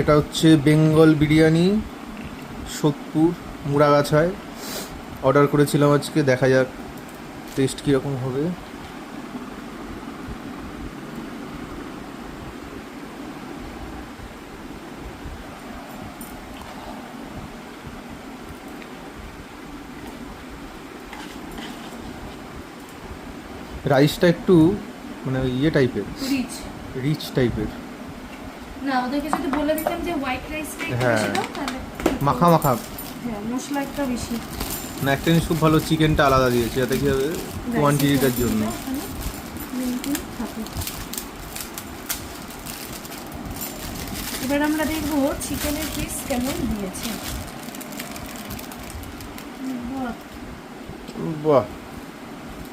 এটা হচ্ছে বেঙ্গল বিরিয়ানি সোদপুর মুড়াগাছায়। অর্ডার করেছিলাম আজকে দেখা যাক টেস্ট কীরকম হবে। রাইসটা একটু মানে ইয়ে টাইপের রিচ রিচ টাইপের না ওদেরকে যদি বলে দিতাম যে হোয়াইট রাইসটা একটু হ্যাঁ। বেশি দাও তাহলে মাখা মাখা। হ্যাঁ মশলা একটা বেশি। না একটা জিনিস খুব ভালো চিকেনটা আলাদা দিয়েছে যাতে কি হবে কোয়ান্টিটিটার জন্য। এবার আমরা দেখব চিকেনের পিস কেমন দিয়েছে। বাহ, বাহ।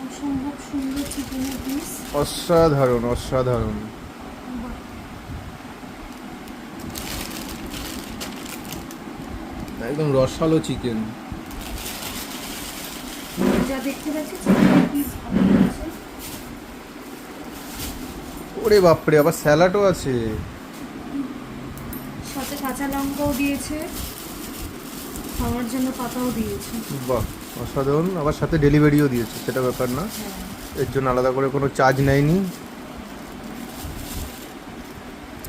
অসম্ভব সুন্দর চিকেনের পিস অসাধারণ অসাধারণ। একদম রসালো চিকেন যা দেখতে পাচ্ছি ওরে বাপরে আবার স্যালাডও আছে। সাথে কাঁচা লঙ্কাও দিয়েছে। খাওয়ার জন্য পাতাও দিয়েছে। বাহ অসাধারণ। আবার সাথে ডেলিভারিও দিয়েছে সেটা ব্যাপার না। হ্যাঁ। এর জন্য আলাদা করে কোনো চার্জ নেয়নি।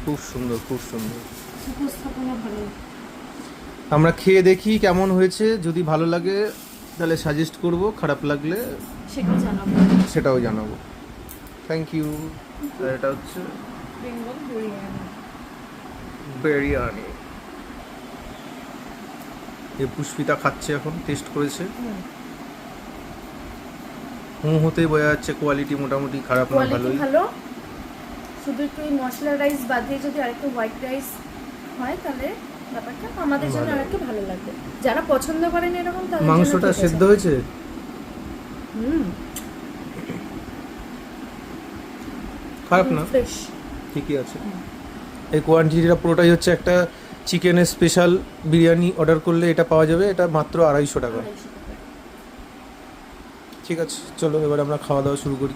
খুব সুন্দর খুব সুন্দর। ভালো। আমরা খেয়ে দেখি কেমন হয়েছে। যদি ভালো লাগে তাহলে সাজেস্ট করব খারাপ লাগলে সেটাও জানাব। সেটাও জানাব। থ্যাংক ইউ এটা হচ্ছে বিরিয়ানি। এ পুষ্পিতা খাচ্ছে এখন টেস্ট করেছে। হুম। হুঁ হতেই বোঝা যাচ্ছে কোয়ালিটি মোটামুটি খারাপ না ভালোই। ভালো। শুধু একটু মশলা রাইস বাদ দিয়ে যদি আরেকটু হোয়াইট রাইস হয় তাহলে ব্যাপারটা আমাদের জন্য। আরেকটু ভালো লাগবে। যারা পছন্দ করেন এরকম তাদের মাংসটা সেদ্ধ হয়েছে? হুম। খারাপ না? ঠিকই আছে। এই কোয়ান্টিটিটা পুরোটাই হচ্ছে একটা চিকেনের স্পেশাল বিরিয়ানি অর্ডার করলে এটা পাওয়া যাবে এটা মাত্র আড়াইশো টাকা। ঠিক আছে চলো এবার আমরা খাওয়া দাওয়া শুরু করি।